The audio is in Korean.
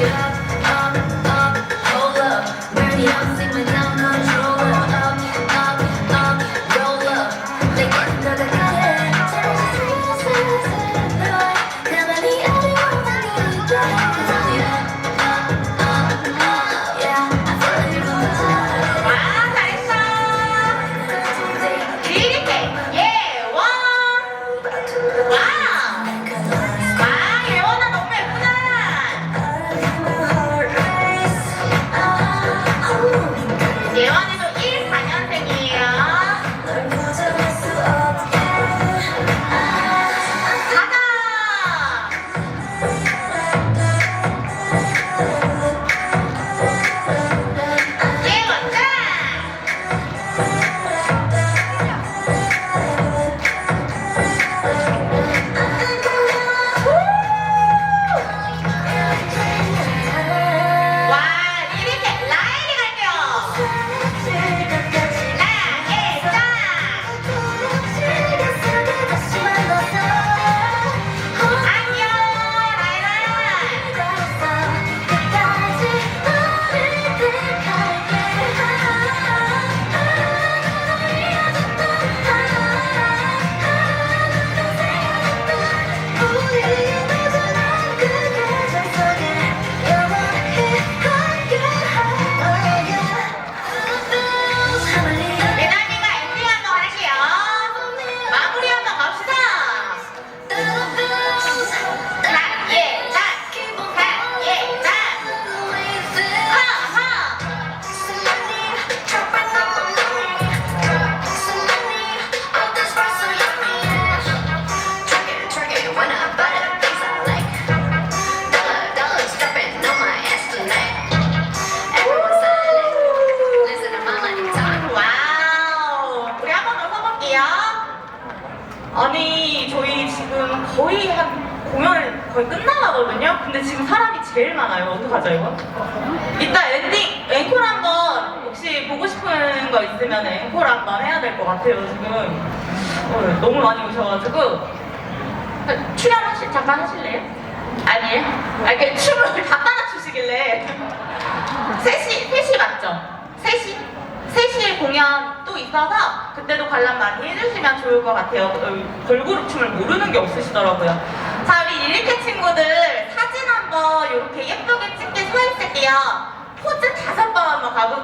Yeah. 아니 저희 지금 거의 한 공연 거의 끝나가거든요. 근데 지금 사람이 제일 많아요. 어떡하죠 이거? 이따 엔딩 앵콜 한번 혹시 보고 싶은 거 있으면 앵콜 한번 해야 될 것 같아요 지금. 어, 너무 많이 오셔가지고 출연 하실 잠깐 하실래요? 아니에요? 아 이렇게 춤을 다 따라 추시길래 셋이 셋이 또 있어서 그때도 관람 많이 해주시면 좋을 것 같아요. 어, 걸그룹 춤을 모르는 게 없으시더라고요. 자 우리 이렇게 친구들 사진 한번 이렇게 예쁘게 찍게 서 있을게요. 포즈 다섯 번 한번 가볼게요.